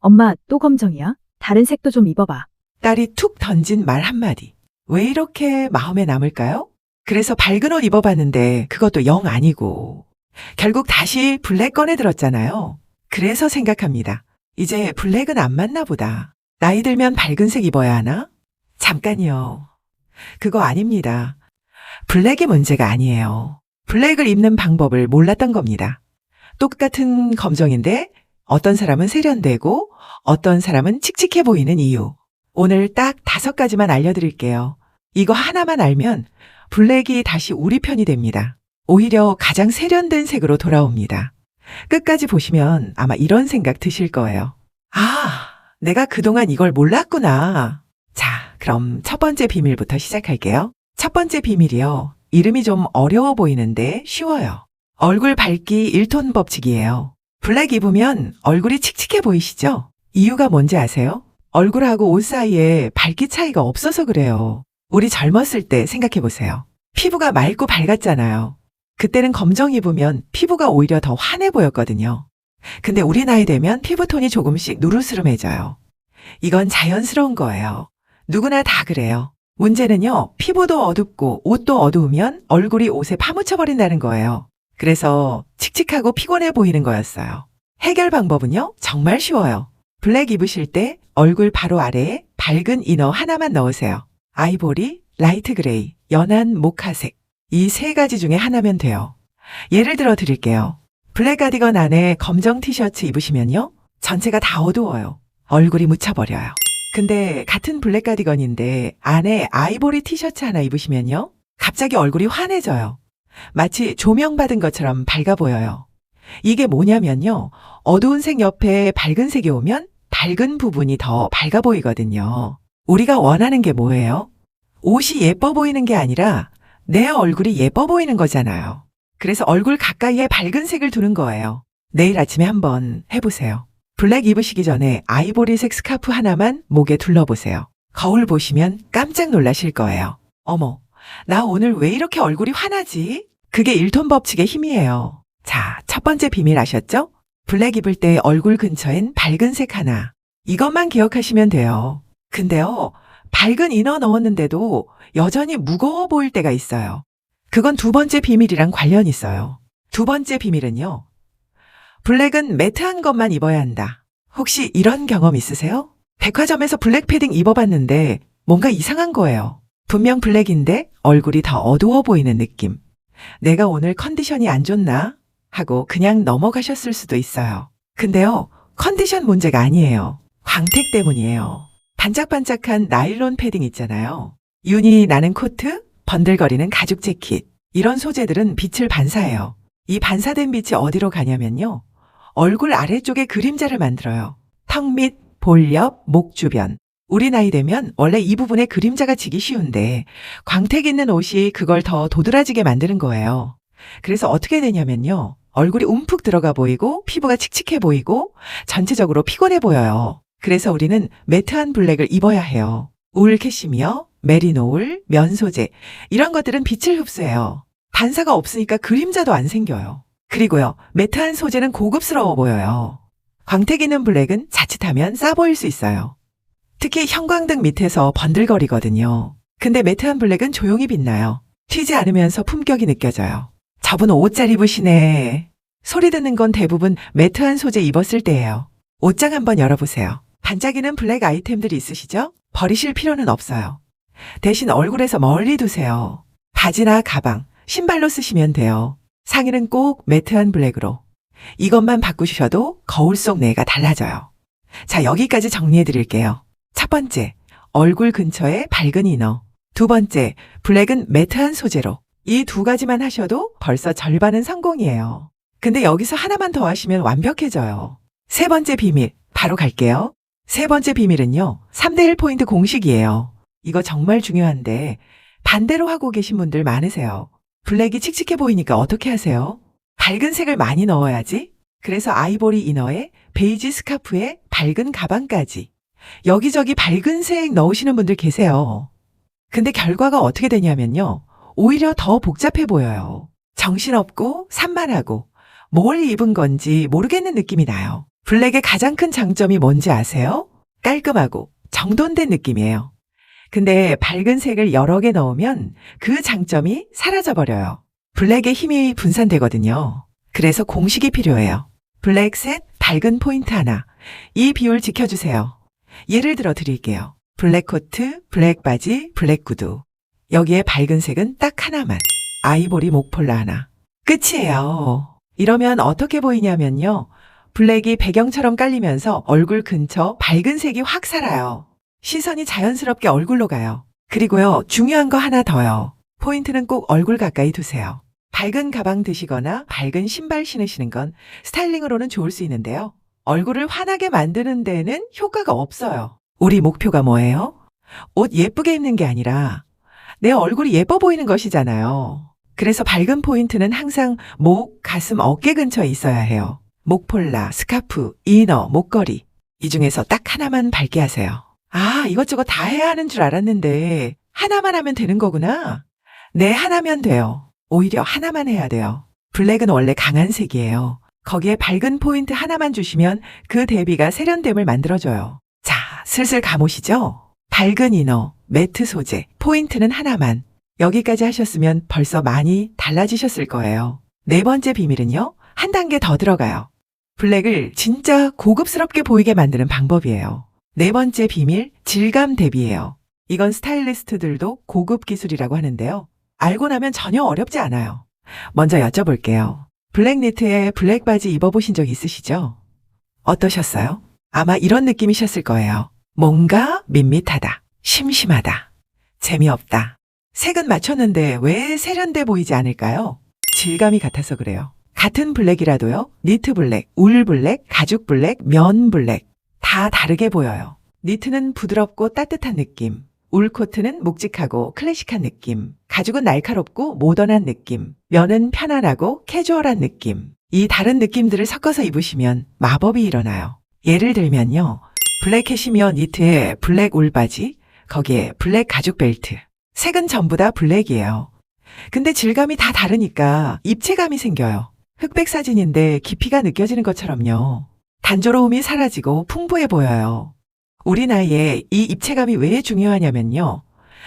엄마, 또 검정이야? 다른 색도 좀 입어봐. 딸이 툭 던진 말 한마디. 왜 이렇게 마음에 남을까요? 그래서 밝은 옷 입어봤는데 그것도 영 아니고. 결국 다시 블랙 꺼내 들었잖아요. 그래서 생각합니다. 이제 블랙은 안 맞나 보다. 나이 들면 밝은 색 입어야 하나? 잠깐요. 그거 아닙니다. 블랙이 문제가 아니에요. 블랙을 입는 방법을 몰랐던 겁니다. 똑같은 검정인데 어떤 사람은 세련되고 어떤 사람은 칙칙해 보이는 이유. 오늘 딱 다섯 가지만 알려드릴게요. 이거 하나만 알면 블랙이 다시 우리 편이 됩니다. 오히려 가장 세련된 색으로 돌아옵니다. 끝까지 보시면 아마 이런 생각 드실 거예요. 아, 내가 그동안 이걸 몰랐구나. 자, 그럼 첫 번째 비밀부터 시작할게요. 첫 번째 비밀이요. 이름이 좀 어려워 보이는데 쉬워요. 얼굴 밝기 1톤 법칙이에요. 블랙 입으면 얼굴이 칙칙해 보이시죠? 이유가 뭔지 아세요? 얼굴하고 옷 사이에 밝기 차이가 없어서 그래요. 우리 젊었을 때 생각해 보세요. 피부가 맑고 밝았잖아요. 그때는 검정 입으면 피부가 오히려 더 환해 보였거든요. 근데 우리 나이 되면 피부톤이 조금씩 누르스름해져요. 이건 자연스러운 거예요. 누구나 다 그래요. 문제는요, 피부도 어둡고 옷도 어두우면 얼굴이 옷에 파묻혀버린다는 거예요. 그래서 칙칙하고 피곤해 보이는 거였어요. 해결 방법은요, 정말 쉬워요. 블랙 입으실 때 얼굴 바로 아래에 밝은 이너 하나만 넣으세요. 아이보리, 라이트 그레이, 연한 모카색. 이 세 가지 중에 하나면 돼요. 예를 들어 드릴게요. 블랙 가디건 안에 검정 티셔츠 입으시면요. 전체가 다 어두워요. 얼굴이 묻혀버려요. 근데 같은 블랙 가디건인데 안에 아이보리 티셔츠 하나 입으시면요. 갑자기 얼굴이 환해져요. 마치 조명받은 것처럼 밝아 보여요. 이게 뭐냐면요. 어두운 색 옆에 밝은 색이 오면 밝은 부분이 더 밝아 보이거든요. 우리가 원하는 게 뭐예요? 옷이 예뻐 보이는 게 아니라 내 얼굴이 예뻐 보이는 거잖아요. 그래서 얼굴 가까이에 밝은 색을 두는 거예요. 내일 아침에 한번 해보세요. 블랙 입으시기 전에 아이보리색 스카프 하나만 목에 둘러보세요. 거울 보시면 깜짝 놀라실 거예요. 어머, 나 오늘 왜 이렇게 얼굴이 환하지? 그게 1톤 법칙의 힘이에요. 자, 첫 번째 비밀 아셨죠? 블랙 입을 때 얼굴 근처엔 밝은 색 하나. 이것만 기억하시면 돼요. 근데요, 밝은 이너 넣었는데도 여전히 무거워 보일 때가 있어요. 그건 두 번째 비밀이랑 관련 있어요. 두 번째 비밀은요. 블랙은 매트한 것만 입어야 한다. 혹시 이런 경험 있으세요? 백화점에서 블랙 패딩 입어봤는데 뭔가 이상한 거예요. 분명 블랙인데 얼굴이 더 어두워 보이는 느낌. 내가 오늘 컨디션이 안 좋나? 하고 그냥 넘어가셨을 수도 있어요. 근데요, 컨디션 문제가 아니에요. 광택 때문이에요. 반짝반짝한 나일론 패딩 있잖아요. 윤이 나는 코트, 번들거리는 가죽 재킷. 이런 소재들은 빛을 반사해요. 이 반사된 빛이 어디로 가냐면요. 얼굴 아래쪽에 그림자를 만들어요. 턱 밑, 볼 옆, 목 주변. 우리 나이 되면 원래 이 부분에 그림자가 지기 쉬운데 광택 있는 옷이 그걸 더 도드라지게 만드는 거예요. 그래서 어떻게 되냐면요. 얼굴이 움푹 들어가 보이고 피부가 칙칙해 보이고 전체적으로 피곤해 보여요. 그래서 우리는 매트한 블랙을 입어야 해요. 울 캐시미어, 메리노울, 면 소재 이런 것들은 빛을 흡수해요. 반사가 없으니까 그림자도 안 생겨요. 그리고요. 매트한 소재는 고급스러워 보여요. 광택 있는 블랙은 자칫하면 싸 보일 수 있어요. 특히 형광등 밑에서 번들거리거든요. 근데 매트한 블랙은 조용히 빛나요. 튀지 않으면서 품격이 느껴져요. 저분 옷 잘 입으시네. 소리 듣는 건 대부분 매트한 소재 입었을 때예요. 옷장 한번 열어보세요. 반짝이는 블랙 아이템들 있으시죠? 버리실 필요는 없어요. 대신 얼굴에서 멀리 두세요. 바지나 가방, 신발로 쓰시면 돼요. 상의는 꼭 매트한 블랙으로. 이것만 바꾸셔도 거울 속 내가 달라져요. 자, 여기까지 정리해 드릴게요. 첫 번째, 얼굴 근처에 밝은 이너. 두 번째, 블랙은 매트한 소재로. 이 두 가지만 하셔도 벌써 절반은 성공이에요. 근데 여기서 하나만 더 하시면 완벽해져요. 세 번째 비밀, 바로 갈게요. 세 번째 비밀은요, 3대1 포인트 공식이에요. 이거 정말 중요한데, 반대로 하고 계신 분들 많으세요. 블랙이 칙칙해 보이니까 어떻게 하세요? 밝은 색을 많이 넣어야지. 그래서 아이보리 이너에 베이지 스카프에 밝은 가방까지. 여기저기 밝은 색 넣으시는 분들 계세요. 근데 결과가 어떻게 되냐면요. 오히려 더 복잡해 보여요. 정신없고 산만하고 뭘 입은 건지 모르겠는 느낌이 나요. 블랙의 가장 큰 장점이 뭔지 아세요? 깔끔하고 정돈된 느낌이에요. 근데 밝은 색을 여러 개 넣으면 그 장점이 사라져버려요. 블랙의 힘이 분산되거든요. 그래서 공식이 필요해요. 블랙 셋, 밝은 포인트 하나. 이 비율 지켜주세요. 예를 들어 드릴게요. 블랙 코트, 블랙 바지, 블랙 구두. 여기에 밝은 색은 딱 하나만. 아이보리 목폴라 하나. 끝이에요. 이러면 어떻게 보이냐면요. 블랙이 배경처럼 깔리면서 얼굴 근처 밝은 색이 확 살아요. 시선이 자연스럽게 얼굴로 가요. 그리고요, 중요한 거 하나 더요. 포인트는 꼭 얼굴 가까이 두세요. 밝은 가방 드시거나 밝은 신발 신으시는 건 스타일링으로는 좋을 수 있는데요. 얼굴을 환하게 만드는 데는 효과가 없어요. 우리 목표가 뭐예요? 옷 예쁘게 입는 게 아니라 내 얼굴이 예뻐 보이는 것이잖아요. 그래서 밝은 포인트는 항상 목, 가슴, 어깨 근처에 있어야 해요. 목폴라, 스카프, 이너, 목걸이. 이 중에서 딱 하나만 밝게 하세요. 아, 이것저것 다 해야 하는 줄 알았는데 하나만 하면 되는 거구나. 네, 하나면 돼요. 오히려 하나만 해야 돼요. 블랙은 원래 강한 색이에요. 거기에 밝은 포인트 하나만 주시면 그 대비가 세련됨을 만들어줘요. 자, 슬슬 감오시죠? 밝은 이너, 매트 소재, 포인트는 하나만. 여기까지 하셨으면 벌써 많이 달라지셨을 거예요. 네 번째 비밀은요, 한 단계 더 들어가요. 블랙을 진짜 고급스럽게 보이게 만드는 방법이에요. 네 번째 비밀, 질감 대비예요. 이건 스타일리스트들도 고급 기술이라고 하는데요. 알고 나면 전혀 어렵지 않아요. 먼저 여쭤볼게요. 블랙 니트에 블랙 바지 입어보신 적 있으시죠? 어떠셨어요? 아마 이런 느낌이셨을 거예요. 뭔가 밋밋하다. 심심하다. 재미없다. 색은 맞췄는데 왜 세련돼 보이지 않을까요? 질감이 같아서 그래요. 같은 블랙이라도요. 니트 블랙, 울 블랙, 가죽 블랙, 면 블랙. 다 다르게 보여요. 니트는 부드럽고 따뜻한 느낌. 울 코트는 묵직하고 클래식한 느낌. 가죽은 날카롭고 모던한 느낌. 면은 편안하고 캐주얼한 느낌. 이 다른 느낌들을 섞어서 입으시면 마법이 일어나요. 예를 들면요. 블랙 캐시미어 니트에 블랙 울 바지, 거기에 블랙 가죽 벨트. 색은 전부 다 블랙이에요. 근데 질감이 다 다르니까 입체감이 생겨요. 흑백 사진인데 깊이가 느껴지는 것처럼요. 단조로움이 사라지고 풍부해 보여요. 우리 나이에 이 입체감이 왜 중요하냐면요.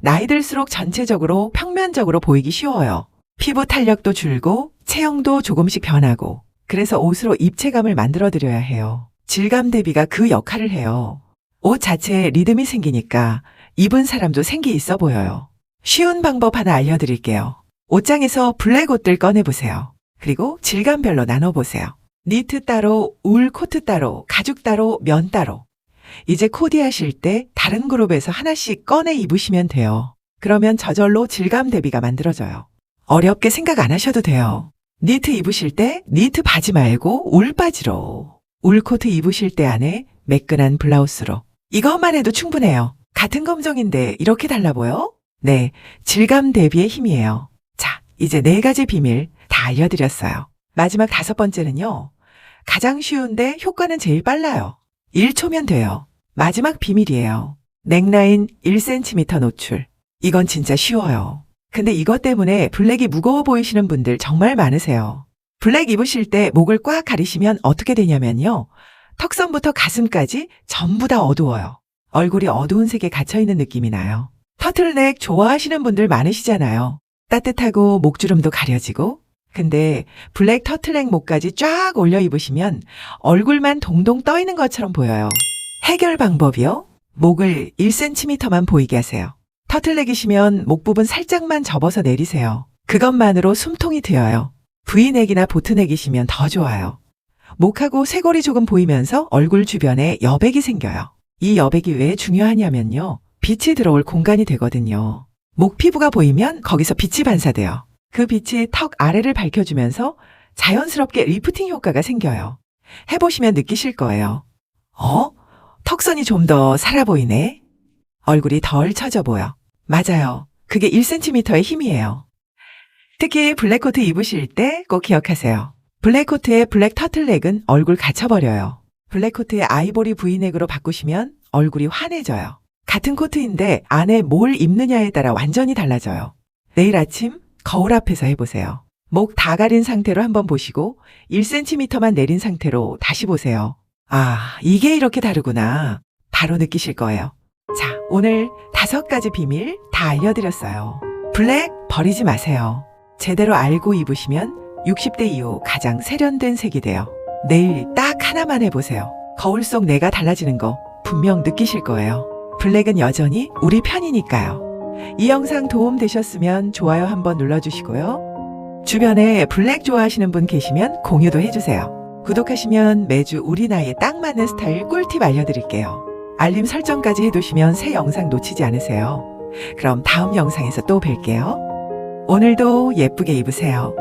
나이 들수록 전체적으로 평면적으로 보이기 쉬워요. 피부 탄력도 줄고 체형도 조금씩 변하고 그래서 옷으로 입체감을 만들어 드려야 해요. 질감 대비가 그 역할을 해요. 옷 자체에 리듬이 생기니까 입은 사람도 생기 있어 보여요. 쉬운 방법 하나 알려드릴게요. 옷장에서 블랙 옷들 꺼내보세요. 그리고 질감별로 나눠보세요. 니트 따로, 울 코트 따로, 가죽 따로, 면 따로. 이제 코디하실 때 다른 그룹에서 하나씩 꺼내 입으시면 돼요. 그러면 저절로 질감 대비가 만들어져요. 어렵게 생각 안 하셔도 돼요. 니트 입으실 때 니트 바지 말고 울 바지로. 울 코트 입으실 때 안에 매끈한 블라우스로. 이것만 해도 충분해요. 같은 검정인데 이렇게 달라 보여? 네, 질감 대비의 힘이에요. 자, 이제 네 가지 비밀 다 알려드렸어요. 마지막 다섯 번째는요. 가장 쉬운데 효과는 제일 빨라요. 1초면 돼요. 마지막 비밀이에요. 넥라인 1cm 노출. 이건 진짜 쉬워요. 근데 이것 때문에 블랙이 무거워 보이시는 분들 정말 많으세요. 블랙 입으실 때 목을 꽉 가리시면 어떻게 되냐면요. 턱선부터 가슴까지 전부 다 어두워요. 얼굴이 어두운 색에 갇혀있는 느낌이 나요. 터틀넥 좋아하시는 분들 많으시잖아요. 따뜻하고 목주름도 가려지고. 근데 블랙 터틀넥 목까지 쫙 올려 입으시면 얼굴만 동동 떠 있는 것처럼 보여요. 해결 방법이요? 목을 1cm만 보이게 하세요. 터틀넥이시면 목 부분 살짝만 접어서 내리세요. 그것만으로 숨통이 트여요. V넥이나 보트넥이시면 더 좋아요. 목하고 쇄골이 조금 보이면서 얼굴 주변에 여백이 생겨요. 이 여백이 왜 중요하냐면요. 빛이 들어올 공간이 되거든요. 목 피부가 보이면 거기서 빛이 반사돼요. 그 빛이 턱 아래를 밝혀주면서 자연스럽게 리프팅 효과가 생겨요. 해보시면 느끼실 거예요. 어? 턱선이 좀 더 살아 보이네? 얼굴이 덜 처져 보여. 맞아요. 그게 1cm의 힘이에요. 특히 블랙코트 입으실 때 꼭 기억하세요. 블랙코트의 블랙 터틀넥은 얼굴 갇혀버려요. 블랙코트의 아이보리 브이넥으로 바꾸시면 얼굴이 환해져요. 같은 코트인데 안에 뭘 입느냐에 따라 완전히 달라져요. 내일 아침 거울 앞에서 해보세요. 목 다 가린 상태로 한번 보시고 1cm만 내린 상태로 다시 보세요. 아, 이게 이렇게 다르구나. 바로 느끼실 거예요. 자, 오늘 다섯 가지 비밀 다 알려드렸어요. 블랙 버리지 마세요. 제대로 알고 입으시면 60대 이후 가장 세련된 색이 돼요. 내일 딱 하나만 해보세요. 거울 속 내가 달라지는 거 분명 느끼실 거예요. 블랙은 여전히 우리 편이니까요. 이 영상 도움 되셨으면 좋아요 한번 눌러주시고요. 주변에 블랙 좋아하시는 분 계시면 공유도 해주세요. 구독하시면 매주 우리 나이에 딱 맞는 스타일 꿀팁 알려드릴게요. 알림 설정까지 해두시면 새 영상 놓치지 않으세요. 그럼 다음 영상에서 또 뵐게요. 오늘도 예쁘게 입으세요.